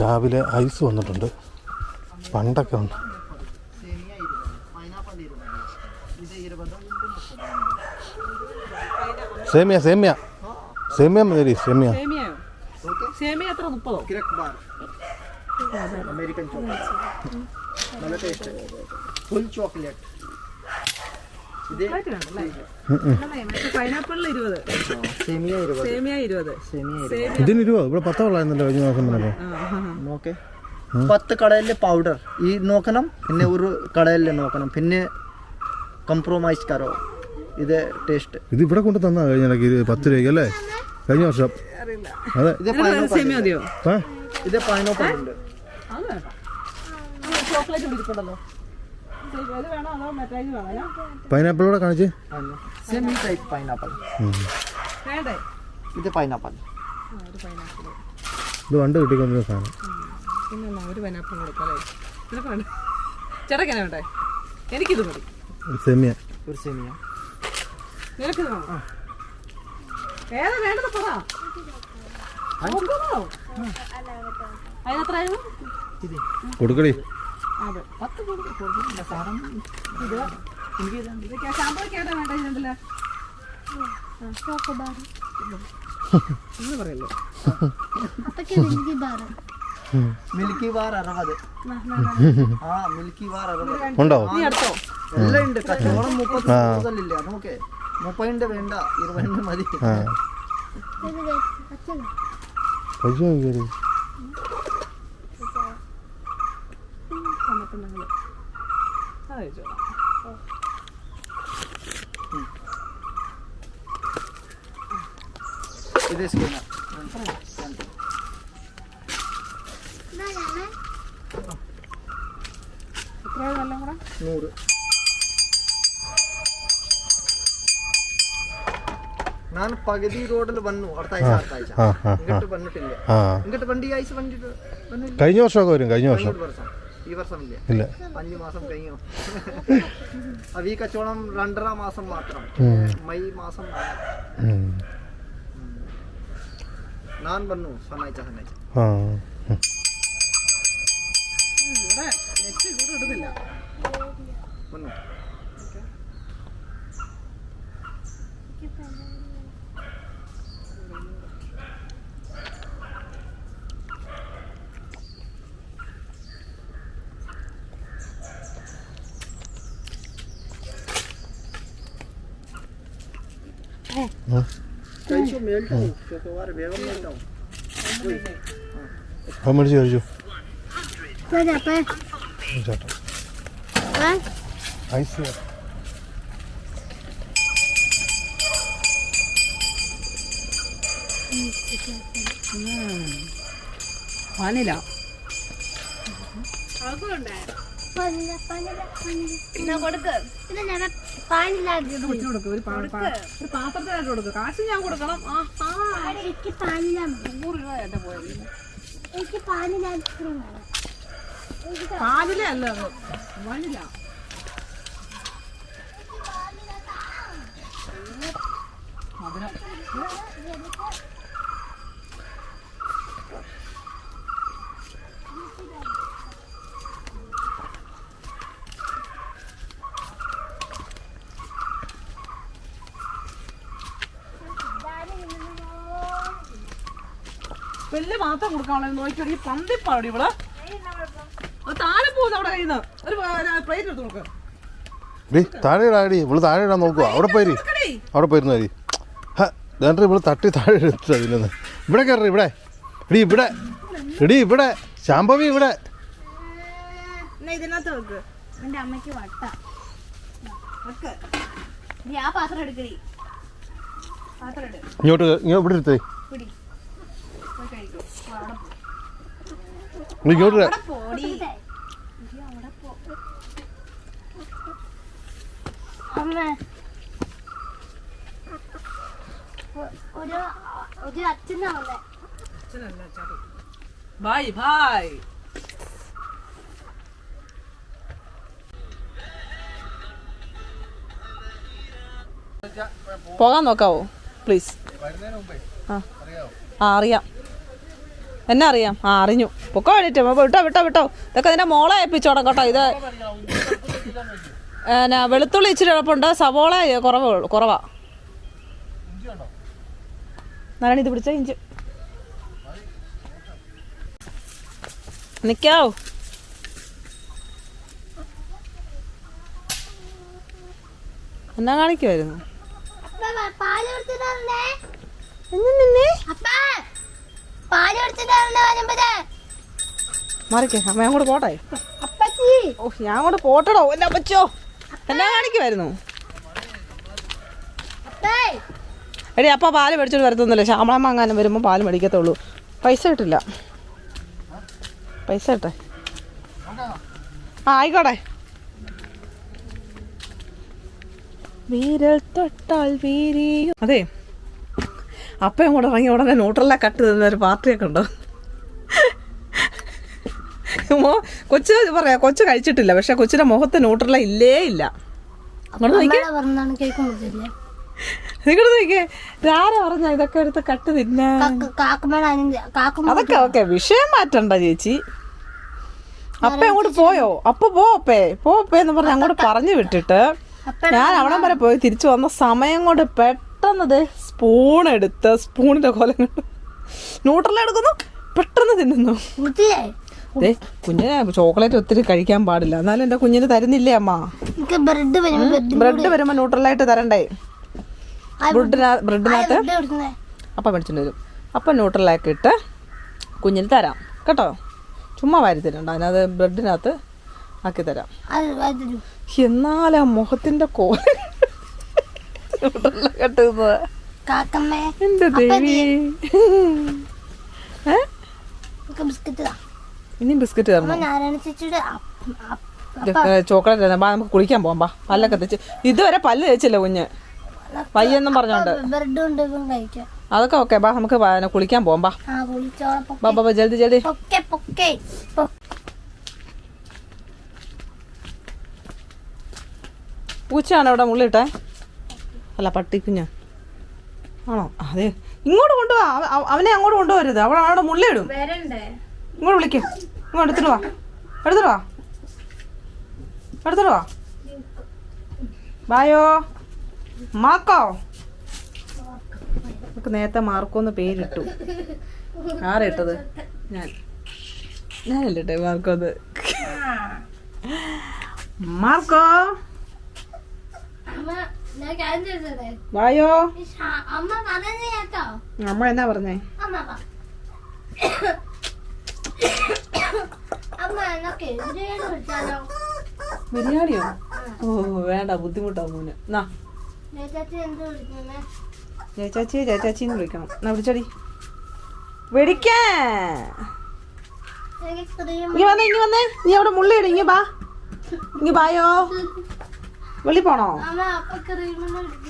രാവിലെ ഐസ് വന്നിട്ടുണ്ട്. പണ്ടൊക്കെ ഉണ്ട്. സേമിയ സേമിയ. സേമിയ മതി സേമിയ. സേമിയ എത്ര മുപ്പതോ? ക്രിക് ബാർ അമേരിക്കൻ ചോക്ലേറ്റ്. നല്ല ടേസ്റ്റ് ഫുൾ ചോക്ലേറ്റ് ഇത് പൈനാപ്പിളിൽ ഇരുപത്. സേമിയ ഇരുപത്. സേമിയ ഇരുപത്. സേമിയ ഇരുപത്. ഇതിന് രൂപ ഇവിടെ പത്തോളായിരുന്നല്ലോ കഴിഞ്ഞ മാസം മുന്നേ നോക്കെ. പത്ത് കടയിൽ പൗഡർ ഈ നോക്കണം പിന്നെ ഒരു കടയിൽ നോക്കണം. പിന്നെ കംപ്രോമൈസ് കറോ. ഇത് ടേസ്റ്റ് ഇത് ഇവിടെ കൊണ്ട് തന്നാ കഴിഞ്ഞ ഇടയ്ക്ക് പത്ത് രൂപയ്ക്ക് അല്ലേ? കഴിഞ്ഞ വർഷം. അതെ. ഇത് പൈനോപ്പിൾ സേമിയ മതിയോ? ആ ഇത് പൈനാപ്പിൾ ഉണ്ട്. ചോക്ലേറ്റ് പൈനാപ്പിൾ കൂടെ കാണിച്ച്. സെമി ടൈപ്പ് പൈനാപ്പിൾ ഇത് പൈനാപ്പിൾ ആ ഒരു പൈനാപ്പിൾ ഇത് പണ്ട് കിട്ടിക്കൊണ്ടിരുന്ന സാധനം. ഒരു പൈനാപ്പിൾ കൊടുക്കാം ചേട്ടക്കാനെ വേണ്ടേ എനിക്കിത് മതി. സേമിയ ഒരു സെമിയ നിനക്കിത് വേണം? ഏതാ വേണ്ടത് പറ. കൊടുക്കടി. അതെ. പത്ത് കൊടുക്കും കൊടുക്കും. സാധനം ഇത് ഇതൊക്കെ ശാമ്പൊക്കെ ഏതാ വേണ്ട ഇതിനുണ്ടല്ലോ എന്ന് പറയല്ലോ? മിൽക്കി ബാർ അറുപത്. ആ മിൽക്കി ബാർ അറുപത്. ഉണ്ടോ? എല്ലാം ഉണ്ട്. കച്ചവടം മുപ്പത് കൂടുതലില്ല? നോക്കെ മുപ്പതിന്റെ വേണ്ട ഇരുപതിന്റെ മതി. പൈസ നിങ്ങൾ അത് കഴിച്ചോളാം ഇത് സ്കിന്നർ എത്രയാണ് എല്ലാം കൂടെ? നൂറ്. ഞാൻ പകുതി റോഡിൽ വന്നു. അടുത്ത ആഴ്ച അടുത്ത ആഴ്ച. ആ ആ ഇങ്ങോട്ട് വന്നിട്ടില്ല. ആ. ഇങ്ങോട്ട് വണ്ടി ആഴ്ച കഴിഞ്ഞ വർഷമൊക്കെ വരും കഴിഞ്ഞ വർഷം. ഈ വർഷം ഇല്ല. ഇല്ല അഞ്ചു മാസം കഴിഞ്ഞു. അത് ഈ കച്ചവടം രണ്ടര മാസം മാത്രം. മെയ് മാസം. ഞാൻ വന്നു ശനിയാഴ്ച ശനിയാഴ്ച ഇവിടെ നെറ്റ് ഇവിടെ ഇടുന്നില്ല. വന്നു കഴിച്ചു മേൽട്ടാവും ചൊക്കവാറ് വേഗം മേൽട്ടാവും അത് മേടിച്ച് കഴിച്ചു ഐസ് വാനില കൊടുക്ക് ഒരു പാത്രത്തിലായിട്ട് കൊടുക്ക്. കാശ് ഞാൻ കൊടുക്കണം. എനിക്ക് പാലില്ല നൂറ് രൂപ എന്റെ പോയത് എനിക്ക് പാനില പാലില അല്ല വാനില. മധുരം. വലിയ മാത്രം കൊടുക്കാനുള്ള നോക്കി ഈ പന്തിപ്പാടി ഇവിടെ താഴെ പോകുന്നു അവിടെ കയ്യിൽ നിന്ന്. ഒരു പ്ലേറ്റ് എടുത്ത് കൊടുക്ക. താഴെ ഇടാടി. ഇവൾ താഴെ ഇടാൻ നോക്കുക അവിടെ പോയി കൊടുക്കടി. അവിടെ പോയിരുന്നു മതി. ദേണ്ട ഇവൾ തട്ടി താഴെ എടുത്തു അതിനൊന്ന് ഇവിടെ കയറി ഇവിടെ. എടി ഇവിടെ. എടി ഇവിടെ. ശാമ്പവി ഇവിടെ. ഇതിനകത്ത് വെക്ക്. എന്റെ അമ്മയ്ക്ക് വട്ട. വെക്ക്. നീ ആ പാത്രം എടുക്കടി പാത്രം ഇട് ഇങ്ങോട്ട് ഇങ്ങോട്ട് ഇവിടെ എടുത്തേ പിടി. ഇങ്ങോട്ട് ഒരു ഒരു അച്ഛനാ വന്നേ അച്ഛനല്ല ചാടി ബായ് ബായ്. പോകാൻ നോക്കാവോ? പ്ലീസ്. ആ. ആ അറിയാം. എന്നെ അറിയാം ആ അറിഞ്ഞു. പൊക്കോ വേണ്ടിട്ട് വിട്ടോ വിട്ടോ വിട്ടോ. ഇതൊക്കെ നിന്റെ മോളെ ഏൽപ്പിച്ചോടാം കേട്ടോ. ഇത് എന്നാ വെളുത്തുള്ളി ഇച്ചിരി എളുപ്പമുണ്ട്. സവോള കുറവ് കുറവാ. നാരായണ ഇത് പിടിച്ച ഇഞ്ചി. നിക്കാവോ? എന്നാ കാണിക്കുമായിരുന്നു മാറിക്കേ അമ്മ ഞാൻ കൂടെ പോട്ടെ? അപ്പച്ചി. ഓ ഞാൻ അങ്ങോട്ട് പോട്ടടോ എന്റെ അപ്പച്ചോ. എന്നാ കാണിക്കുമായിരുന്നു എടി അപ്പ പാൽ മേടിച്ചോണ്ട് വരത്തൊന്നുമില്ല. ശാമളം അങ്ങാനും വരുമ്പോൾ പാൽ മേടിക്കത്തുള്ളൂ. പൈസ കിട്ടില്ല. പൈസ കിട്ടെ? ആ ആയിക്കോട്ടെ. വീരൽ തൊട്ടാൽ വീരിയും അതെ. അപ്പം അങ്ങോട്ട് ഇറങ്ങി ഉടനെ ന്യൂട്രലിലെ കട്ട് തന്ന ഒരു പാർട്ടിയൊക്കെ ഉണ്ടോ? മോ കൊച്ചു പറയാ കൊച്ചു കഴിച്ചിട്ടില്ല പക്ഷെ കൊച്ചിന്റെ മുഖത്ത് ന്യൂട്രല ഇല്ലേ ഇല്ല. അങ്ങോട്ട് നോക്കിയേ. ആരാ പറഞ്ഞ ഇതൊക്കെ എടുത്ത് കട്ട് തിന്നാ അതൊക്കെ ഓക്കെ വിഷയം മാറ്റണ്ട ചേച്ചി. അപ്പ അങ്ങോട്ട് പോയോ? അപ്പ പോ അപ്പേ. പോ അപ്പേ എന്ന് പറഞ്ഞ് അങ്ങോട്ട് പറഞ്ഞു വിട്ടിട്ട് ഞാൻ അവിടം വരെ പോയി തിരിച്ചു വന്ന സമയം കൊണ്ട് പെട്ടെന്ന് ദേ സ്പൂൺ എടുത്ത് സ്പൂണിന്റെ കൊലം കൊണ്ട്. ന്യൂട്രൽ എടുക്കുന്നു. പെട്ടെന്ന് തിന്നുന്നു. അതെ കുഞ്ഞിന് ചോക്ലേറ്റ് ഒത്തിരി കഴിക്കാൻ പാടില്ല. എന്നാലും എന്റെ കുഞ്ഞിന് തരുന്നില്ലേ അമ്മ? ബ്രെഡ് വരുമ്പോ ബ്രെഡ് വരുമ്പോൾ ന്യൂട്രലായിട്ട് തരണ്ടേ? ബ്രെഡിനാ ബ്രെഡിനകത്ത് അപ്പം മേടിച്ചിട്ട് വരും. അപ്പം ന്യൂട്രലാക്കി ഇട്ട് കുഞ്ഞിന് തരാം. കേട്ടോ? ചുമ്മാ വാരി തരണ്ട. അതിനകത്ത് ബ്രെഡിനകത്ത് ആക്കി തരാം. എന്നാലും മുഖത്തിന്റെ എന്നാലാ മുഖത്തിന്റെ കോല കെട്ടുന്നത് കാക്കമ്മേ ദേവി? ബിസ്ക്കറ്റ് തരണം? ചോക്ലേറ്റ് തരാം ബാ നമുക്ക് കുളിക്കാൻ പോകാം ബാ പല്ലൊക്കെ തെച്ച്. ഇതുവരെ പല്ല് തേച്ചില്ല കുഞ്ഞ്. പയ്യെന്നും പറഞ്ഞോണ്ട്. അതൊക്കെ ഓക്കെ ബാ നമുക്ക് കുളിക്കാൻ പോകാം ബാ ജൽദി ജൽദി. പൂച്ചയാണോ ഇവിടെ മുള്ളിട്ടെ? അല്ല പട്ടിക്കുഞ്ഞ. ആണോ? അതെ. ഇങ്ങോട്ട് കൊണ്ടുപോവാ അവ- അവ- അവനെ അങ്ങോട്ട് കൊണ്ടുപോകരുത് അവൾ അവിടെ മുള്ളിയിടും ഇങ്ങോട്ട് വിളിക്കും. ഇങ്ങോട്ട് എടുത്തിട്ട് വാ. എടുത്തിട്ട് വാ. എടുത്തിട്ട് വാ. ബായോ. മാക്കോ. നമുക്ക് നേരത്തെ മാർക്കോന്ന് പേരിട്ടു. ആരിട്ടത് ഞാൻ. ഞാനല്ലേ മാർക്കോ മാർക്കോന്ന് മാർക്കോ. വായോ? അമ്മ എന്നാ പറഞ്ഞേ? ബിരിയാണിയോ? ഓ വേണ്ട ബുദ്ധിമുട്ടാവും മോന്. നാ. ചേച്ചാച്ചി ചേച്ചാച്ചിന്ന് വിളിക്കണം. എന്നാ വിളിച്ചടി. വിളിക്കേ വന്നേ ഇനി വന്നേ. നീ അവിടെ മുള്ളിയിട് ഇങ്ങി ബാ ഇങ്ങി ബായോ വെളി പോണോ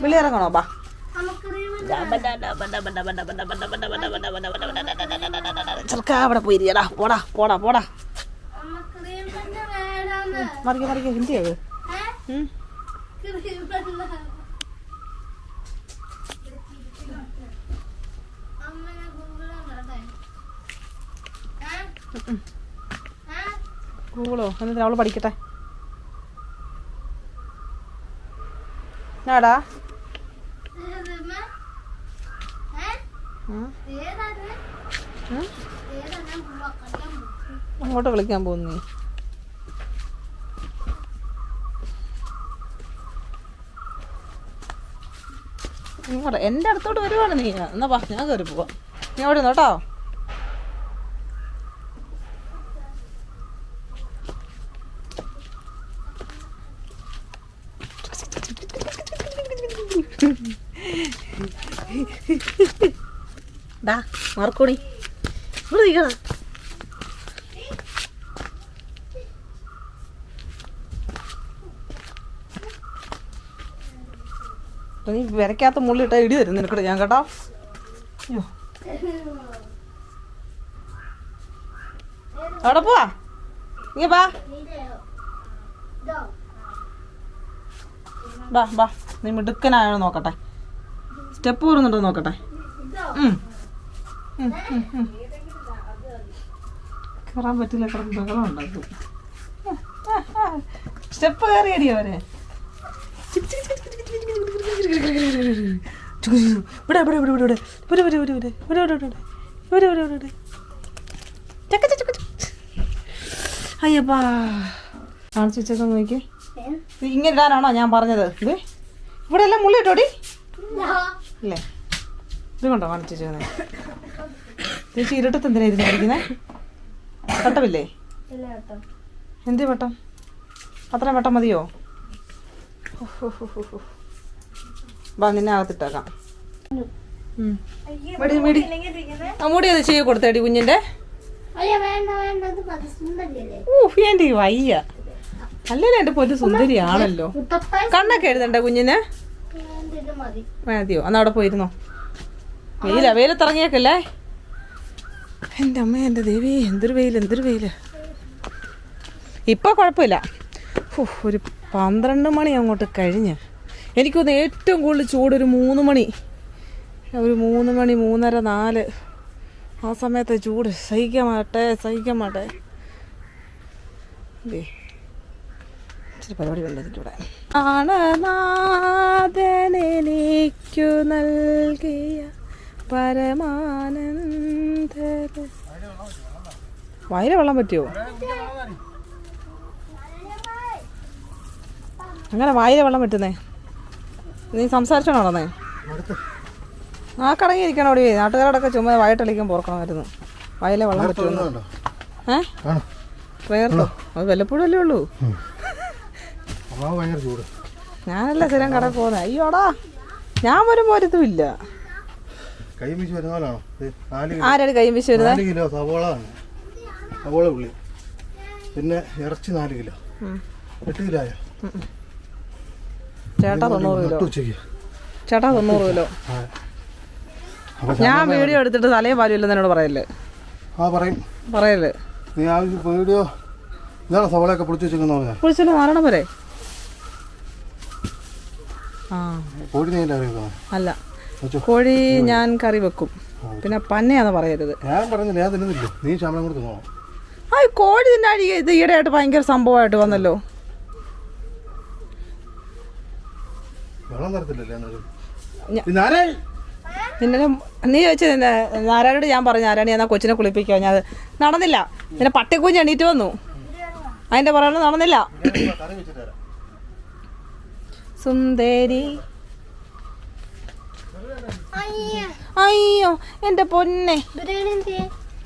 വെളി ഇറങ്ങണോ ബാ ചെറുക്ക അവിടെ പോയിരിക്കടാ പോടാ പോടാ പോടാ മറിക്ക മറിക്ക ഹിന്ദി അത്? ഗൂഗിളോ എന്നിട്ട് അവൾ പഠിക്കട്ടെ പോകും. അങ്ങോട്ട് കളിക്കാൻ പോകുന്നു എന്റെ അടുത്തോട്ട് വരുവാണ് നീ. എന്നാ വാ ഞാൻ കയറി പോവാ. നീ അവിടെ നിന്ന് കേട്ടോ? ഡാ മാർക്കോണി. ഇവിടെ നിൽക്കണം. നീ വിരക്കാത്ത മുള്ളിട്ട ഇടി തരും നിനക്കടെ ഞാൻ കേട്ടോ? അയ്യോ. അവിടെ പോവാ. ഇങ്ങ ബാ? ബാ ബാ. നീ മിടുക്കനായോ നോക്കട്ടെ. സ്റ്റെപ്പ് വരുന്നുണ്ടോ നോക്കട്ടെ. കയറാൻ പറ്റില്ല കിടന്ന് ബഹളം ഉണ്ടാക്കും സ്റ്റെപ്പ് കയറിയടി അവരെ ഇവിടെ ഇവിടെ ഇവിടെ ഇവിടെ ഇവിടെ ഇവിടെ ഇവിടെ ഇവിടെ ഇവിടെ ഇവിടെ ഇവിടെ ഇവിടെ ഇവിടെ ഇവിടെ ചക്ക ചക്ക ചക്ക അയ്യപ്പാ കാണിച്ചു വെച്ചേക്കാൻ നോക്കി ഇങ്ങനെ ഇടാനാണോ ഞാൻ പറഞ്ഞത് ഇത് ഇവിടെ എല്ലാം മുള്ളി അല്ലേ? ഇത് കൊണ്ടോ കാണിച്ചു ചേച്ചി ഇരുട്ടത്ത് എന്തിനാ ഇരുന്ന് പഠിക്കുന്നത് വട്ടമില്ലേ? എന്ത് വട്ടം? അത്ര വട്ടം മതിയോ? വാ നിന്നെ മുടി അത് ചെയ്ത് കൊടുത്തേടി കുഞ്ഞിന്റെ. എന്റെ വയ്യ. അല്ലല്ലോ എന്റെ പൊന്ന് സുന്ദരി ആണല്ലോ കണ്ണൊക്കെ എഴുതണ്ട കുഞ്ഞിനെ? മതിയോ? അന്ന് അവിടെ പോയിരുന്നോ? വെയില? വെയിലത്തിറങ്ങിയേക്കല്ലേ എന്റെ അമ്മ എന്റെ ദേവി എന്തൊരു വെയിൽ എന്തൊരു വെയിൽ. ഇപ്പോൾ കുഴപ്പമില്ല. ഒരു പന്ത്രണ്ട് മണി അങ്ങോട്ട് കഴിഞ്ഞ്. എനിക്കൊന്ന് ഏറ്റവും കൂടുതൽ ചൂട് ഒരു മൂന്ന് മണി. ഒരു മൂന്ന് മണി മൂന്നര നാല്. ആ സമയത്തെ ചൂട് സഹിക്കാൻ മാട്ടെ സഹിക്കാൻ മാട്ടെ ദേ ഇച്ചിരി പരിപാടി ഇതിന്റെ കൂടെ. ആണനാഥനെനിക്കു നൽകിയ പരമാനന്ദ വയല വെള്ളം പറ്റുമോ അങ്ങനെ വായിലെ വെള്ളം പറ്റുന്നേ. നീ സംസാരിച്ചോണോ നടന്നേ ആ കടങ്ങിയിരിക്കണം ഓടി നാട്ടുകാരോടൊക്കെ ചുമ്മാ വയറ്റളിക്കാൻ പോർക്കണമായിരുന്നു വയലെ വെള്ളം പറ്റുമെന്ന് ഉണ്ടോ ഏ? വേർത്തോ അത് വല്ലപ്പോഴും അല്ലേ ഉള്ളൂ. ഞാനല്ല സ്ഥിരം കട പോകുന്നത് അയ്യോടാ. ഞാൻ വരുമ്പോ ഒരിതും ഇല്ല. ആരാണ് കൈ വീശി വരുന്നത് കിലോ സവോള ആണ് സവോള ഉള്ളി പിന്നെ ഇറച്ചി നാല് കിലോ. എട്ട് കിലോ ആയോ? ചേട്ടാ തൊണ്ണൂറ് കിലോ. ചേട്ടാ തൊണ്ണൂറ് കിലോ. ഞാൻ വീഡിയോ എടുത്തിട്ട് തലയും പാലില്ലെന്ന് എന്നോട് പറയല്ലേ? ആ പറയും. പറയല്ലേ? നീ ആ വീഡിയോ ഇതാണ് സവളയൊക്കെ പൊളിച്ച് വെച്ചേക്കുന്ന പറഞ്ഞാൽ നാരണം വരെ. അല്ല. കോഴി ഞാൻ കറി വെക്കും. പിന്നെ പന്നയാന്ന് പറയരുത്. ഞാൻ പറഞ്ഞില്ല ഞാൻ തിന്നുന്നില്ല? നീ ശമ്പളം ആ കോഴി തിന്നാ ഇത് ഈയിടെയായിട്ട് ഭയങ്കര സംഭവമായിട്ട് വന്നല്ലോ. നിന്നെ നീ ചോദിച്ചത് നാരായണോട് ഞാൻ പറഞ്ഞു നാരായണി എന്നാ കൊച്ചിനെ കുളിപ്പിക്കുക ഞാൻ നടന്നില്ല. പിന്നെ പട്ടിക്കുഞ്ഞ് എണീറ്റ് വന്നു. അതിന്റെ പറയണ നടന്നില്ല. സുന്ദരി. അയ്യോ. എന്റെ പൊന്നെ.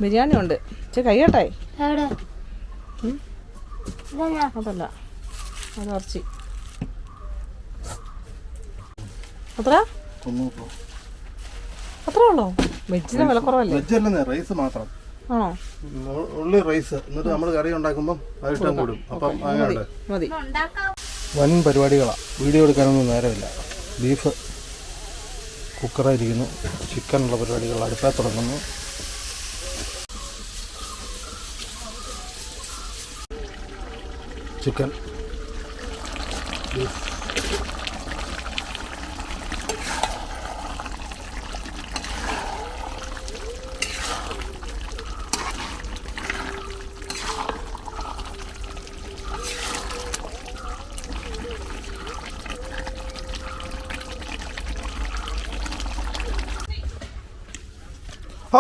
ബിരിയാണി ഉണ്ട്. ചെ കഴിയട്ടെ? അതല്ല അത് ഇറച്ചി. അത്ര? അത്രേ ഉള്ളോ? വെജിന് വില കുറവല്ലേ? വെജ് അല്ലെന്നേ റൈസ് മാത്രം. ആണോ? ഉള്ളി റൈസ്. എന്നിട്ട് നമ്മൾ കറി ഉണ്ടാക്കുമ്പോൾ അതിഷ്ടം കൂടും. അപ്പം അങ്ങനെ മതി വൻ പരിപാടികളാണ് വീഡിയോ എടുക്കാനൊന്നും നേരമില്ല. ബീഫ് കുക്കറായിരിക്കുന്നു. ചിക്കനുള്ള പരിപാടികൾ അടുപ്പാൻ തുടങ്ങുന്നു. ചിക്കൻ. ബീഫ്.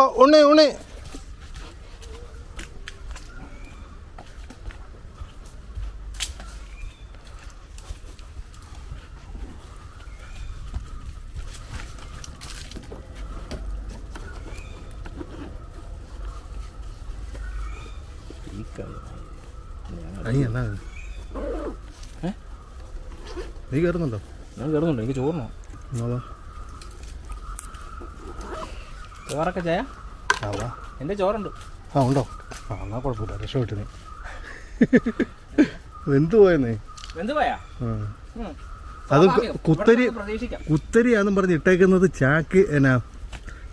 아 오네 오네. 아니야 나. 에? 내가 이러는다 내가 이러는다. 이게 저거는 나봐 ചോറൊക്കെ ചായ എന്റെ എന്റെ ചോറുണ്ട്. ആ ഉണ്ടോ? ആ എന്നാ കുഴപ്പമില്ല. രക്ഷ വിട്ടിന് വെന്ത് പോയെന്നേ? വെന്ത് പോയാ. അത്. കുത്തരി കുത്തരിയാന്നും പറഞ്ഞ് ഇട്ടേക്കുന്നത് ചാക്ക് എന്നാ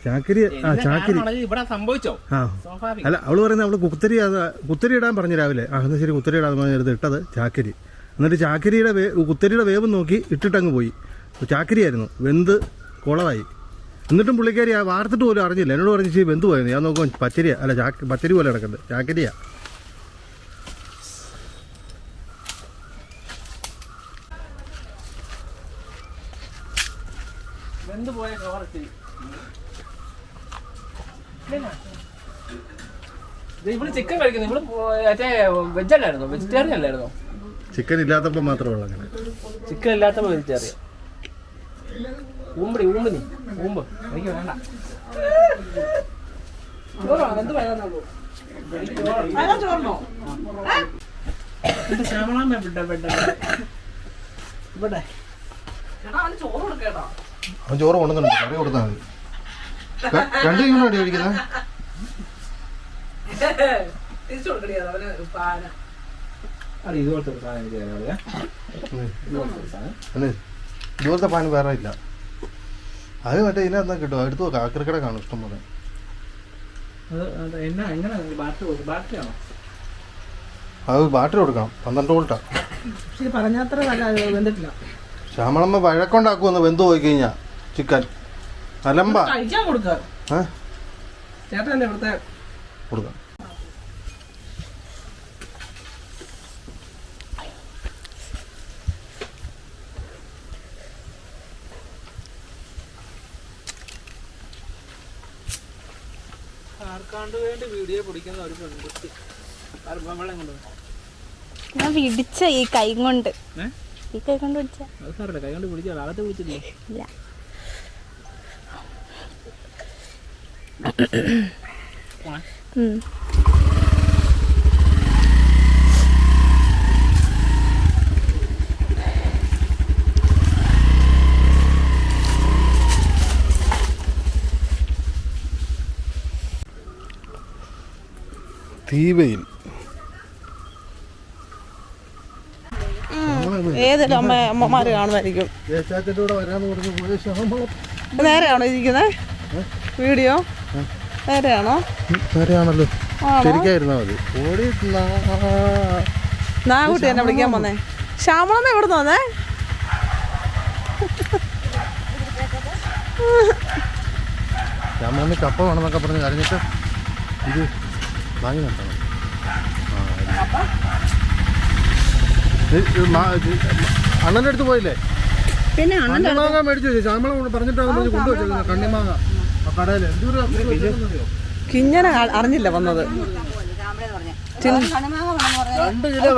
ചാക്കരി ആ ചാക്കരി. ഇവിടെ സംഭവിച്ചോ? ആ. അല്ല അവൾ പറയുന്നത് അവൾ കുത്തരി കുത്തരി ഇടാൻ പറഞ്ഞു രാവിലെ. ആ എന്നാ ശരി കുത്തരി ഇടാൻ പറഞ്ഞത് ഇട്ടത് ചാക്കരി. എന്നിട്ട് ചാക്കരിയുടെ വേ കുത്തരിയുടെ വേവ് നോക്കി ഇട്ടിട്ടങ്ങ് പോയി. ചാക്കരിയായിരുന്നു. വെന്ത് കുളമായി എന്നിട്ടും പുള്ളിക്കാരി ആ വാർത്തിട്ട് പോലും അറിഞ്ഞില്ല. എന്നോട് പറഞ്ഞു ചെയ്യും ബന്ധു പോയത് ഞാൻ നോക്കുമ്പോൾ പച്ചരിയാ. അല്ല ചാക്ക് പച്ചരി പോലെ കിടക്കുന്നത്. ജാക്കറ്റിയാ. ഇവിടെ ചിക്കൻ കഴിക്കുന്നു. ഇവിടെ മറ്റേ വെജ് അല്ലായിരുന്നോ വെജിറ്റേറിയൻ അല്ലായിരുന്നോ? ചിക്കൻ ഇല്ലാത്തപ്പോൾ മാത്രമേ അങ്ങനെ. ചിക്കൻ ഇല്ലാത്തപ്പോൾ വെജിറ്റേറിയൻ ഊമ്പടി ഊമ്പനി ഊമ്പ്. എനിക്ക് വേണ്ട. എന്ത് വേണമെന്നുള്ളൂ ചോറിനോ? എന്റെ ശ്യാമളാമ്മ ഇവിടെ ഇവിടെ. ഇവിടെ. അവൻ ചോറ് കൊണ്ടുവന്നിട്ടുണ്ട്. കറി കൊടുത്താൽ മതി. രണ്ടു കിലോ അടി കഴിക്കുന്നത്? ഇതുപോലത്തെ പാൻ വേറെ ഇല്ല. അത് മറ്റേ ഇതിനകത്ത് കിട്ടും. എടുത്തു നോക്കാം. ആക്രിക്കട കാണും ഇഷ്ടം പോലെ. അത് ബാറ്ററി കൊടുക്കണം. പന്ത്രണ്ട് വോൾട്ടാ. ശ്യാമളമ്മ വഴക്കുണ്ടാക്കുമെന്ന് വെന്ത് പോയി കഴിഞ്ഞാ? ചിക്കൻ. അലമ്പ. കൊടുക്കാം. കൊടുക്ക. ആർക്കാണ്ട് വേണ്ടി വീഡിയോ പിടിക്കുന്ന ഒരു പെൺകുട്ടി. വെള്ളം കൊണ്ട് ഞാൻ പിടിച്ച ഈ കൈ കൊണ്ട്. ഈ കൈ കൊണ്ട് പിടിച്ച. അത് സാറല്ലേ കൈ കൊണ്ട് പിടിച്ചോ അകത്ത് പിടിച്ചില്ലേ ഇല്ല. ഉം. തീവയിൽ ഏത് അമ്മ അമ്മമാര് കാണുമായിരിക്കും. നേരെയാണോ ഇരിക്കുന്നത് വീഡിയോ? നേരെയാണോ? നേരെയാണല്ലോ. ശരിക്കായിരുന്നാ മതി. ഓടി നാകുട്ടി എന്നെ വിളിക്കാൻ വന്നേ. ശ്യാമളമ്മ എവിടെ നിന്ന് വന്നേ? ശ്യാമളമ്മ കപ്പ വേണമെന്നൊക്കെ പറഞ്ഞ് കരഞ്ഞിട്ട് ഇത് വാങ്ങി നിർത്തണം അണ്ണന്റെ അടുത്ത് പോയില്ലേ? പിന്നെ കണ്ണിമാങ്ങ മേടിച്ചു ശ്യാമളം കൊണ്ട് പറഞ്ഞിട്ടാണ് പറഞ്ഞ്. കൊണ്ടുവച്ചത് കണ്ണിമാങ്ങ ആ കടയിൽ കിഞ്ഞനെ അറിഞ്ഞില്ല വന്നത്. രണ്ട് കിലോ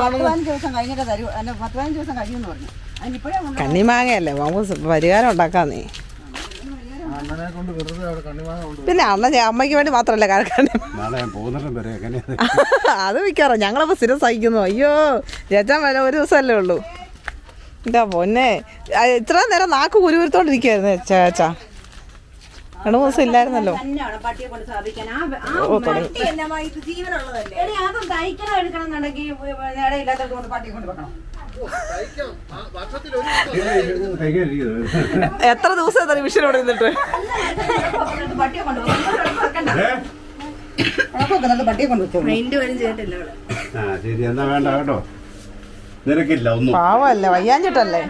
കണ്ണിമാങ്ങയല്ലേ നമുക്ക് പരിഹാരം ഉണ്ടാക്കാന്നേ. അണ്ണനെ കൊണ്ട് വെറുതെ അവിടെ കണ്ണിമാങ്ങ കൊണ്ട് പിന്നെ അണ്ണ ഞാൻ അമ്മയ്ക്ക് വേണ്ടി മാത്രമല്ല അത് വിൽക്കാറ ഞങ്ങളപ്പോൾ സ്ഥിരം സഹിക്കുന്നു. അയ്യോ ചേച്ചാൻ വല്ല ഒരു ദിവസമല്ലേ ഉള്ളൂ. എന്താ പൊന്നെ. ഇത്ര നേരം നാക്ക് കുരുവരുത്തോണ്ടിരിക്കുവായിരുന്നു ചേച്ചാ രണ്ടു ദിവസം ഇല്ലായിരുന്നല്ലോ. ജീവനുള്ളതല്ലേ? എടി അതും തയ്ക്കണം എടുക്കണം എന്നുണ്ടെങ്കിൽ ഇടയില്ലാത്തത് കൊണ്ട് പട്ടിയെ കൊണ്ട് വെക്കണം. എത്ര ദിവസം എത്ര വിഷയം ഇവിടെ നിന്നിട്ട്? ശരി എന്നാ വേണ്ട കേട്ടോ. നിനക്കില്ല ഒന്നും. പാവല്ലേ വയ്യാഞ്ഞിട്ടല്ലേ?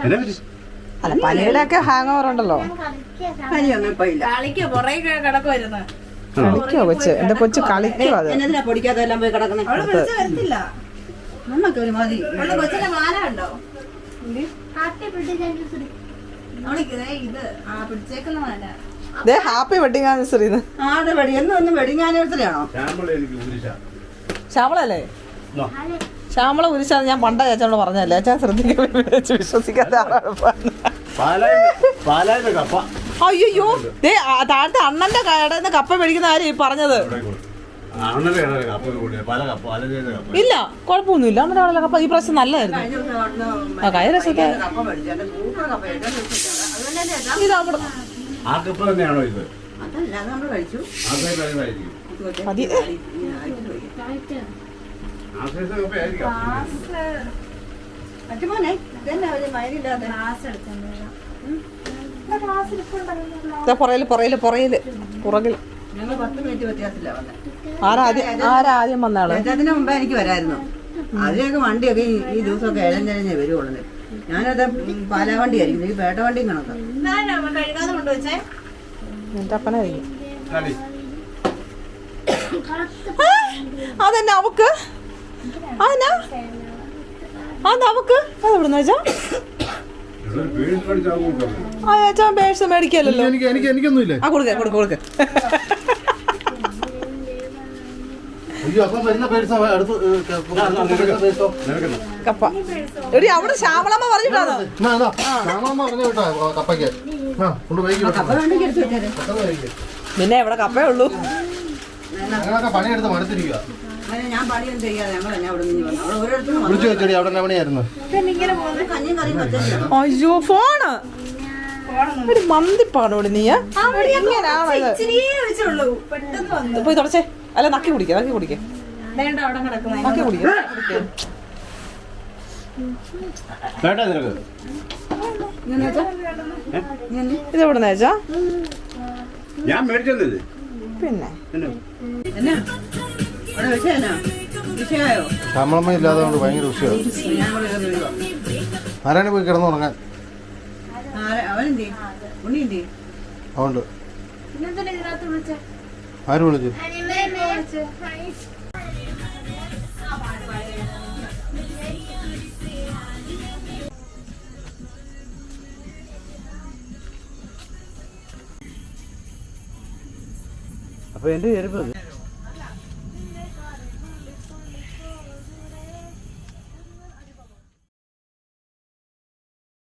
അല്ല പനിയുടെ ഒക്കെ ഹാങ് ഓവർ ഉണ്ടല്ലോ ഇല്ല. കളിക്കോ? കൊച്ച്? എന്റെ കൊച്ച് കളിക്കോ അത്? പൊടിക്കാതെ എല്ലാം പോയി കിടക്കുന്നത് ഒരു മതി ഹാപ്പി ആ ഹാപ്പി വെഡിങ് ആനിവേഴ്സറി ആടെ വെടി എന്നും ഒന്നും വെഡിങ് ആനിവേഴ്സറി ആണോ? ശാമ്പള എനിക്ക് ഊരിശ ശ്യാമളല്ലേ. ശ്യാമള ഉരിശാന്ന് ഞാൻ പണ്ട ചേച്ചനോട് പറഞ്ഞല്ലേ ചേച്ചാ ശ്രദ്ധിക്കാൻ വിശ്വസിക്കാത്ത ആളാണ് അയ്യോ ദേ താഴത്തെ അണ്ണന്റെ കടന്ന് കപ്പ മേടിക്കുന്ന ആരും ഈ പറഞ്ഞത്. ഇല്ല കുഴപ്പമൊന്നുമില്ല. നമ്മുടെ അവിടെ കപ്പ ഈ പ്രാവശ്യം നല്ലതായിരുന്നു. ആ കഴിഞ്ഞ പ്രാവശ്യമൊക്കെ കപ്പ മേടിച്ചു എന്റെ സൂപ്പർ കപ്പ ഏറ്റവും ദിവസം ഇത് ആ കപ്പ തന്നെയാണോ ഇത്? അതല്ല നമ്മൾ കഴിച്ചു. ആ സൈസ് ആയിരിക്കും. മതി. പുറയിൽ പുറയിൽ പുറയിൽ പുറകിൽ ഞങ്ങൾ പത്ത് മിനിറ്റ് വ്യത്യാസത്തില്ല വന്നത് ആരാദ്യം ആരാദ്യം വന്ന ആൾ അതിന് മുമ്പേ എനിക്ക് വരായിരുന്നു. അതിനൊക്കെ വണ്ടിയൊക്കെ ഈ- ദിവസമൊക്കെ ഇഴഞ്ഞിഴഞ്ഞേ വരുവുള്ളത് ഞാനത് പാലാ വണ്ടി ആയിരിക്കും ഈ പേട്ട വണ്ടിയും കണക്കാം അതന്നെ അവക്ക്? അതെന്നാ? അവക്ക്? അതെവിടുന്ന വെച്ചാ ആ ചേച്ചാ പേഴ്സ് മേടിക്കല്ലോ എനിക്ക് എനിക്ക് എനിക്കൊന്നുമില്ലേ. ആ കൊടുക്ക കൊടുക്ക കൊടുക്ക. കപ്പ. എടി അവിടെ ശ്യാമളമ്മ പറഞ്ഞിട്ടാണോ? പറഞ്ഞു കേട്ടോ കപ്പയ്ക്ക്. പിന്നെ എവിടെ കപ്പേ ഉള്ളൂ. പണിയെടുത്ത് മടുത്തിരിക്കുക അയ്യോ ഫോണ്. ഒരു മന്തിപ്പാണോ നീ ഇത് വന്നു. പോയി തുടച്ചേ. അല്ല നക്കി കുടിക്ക നക്കി കുടിക്ക. വേണ്ട അവിടെ കിടക്കുന്ന. നക്കി കുടിക്കേ. വേണ്ട നിനക്ക്. ഇത് എവിടെ വെച്ചാ ഞാൻ മേടിച്ചത് പിന്നെ. ശമ്പളമ്മ ഇല്ലാതെ കൊണ്ട് ഭയങ്കര വിഷയമാണ്. ആരാണ് പോയി കിടന്നുറങ്ങാൻ. അതുകൊണ്ട്. ആര് വിളിച്ചു? അപ്പൊ എന്റെ ചെരുപ്പ്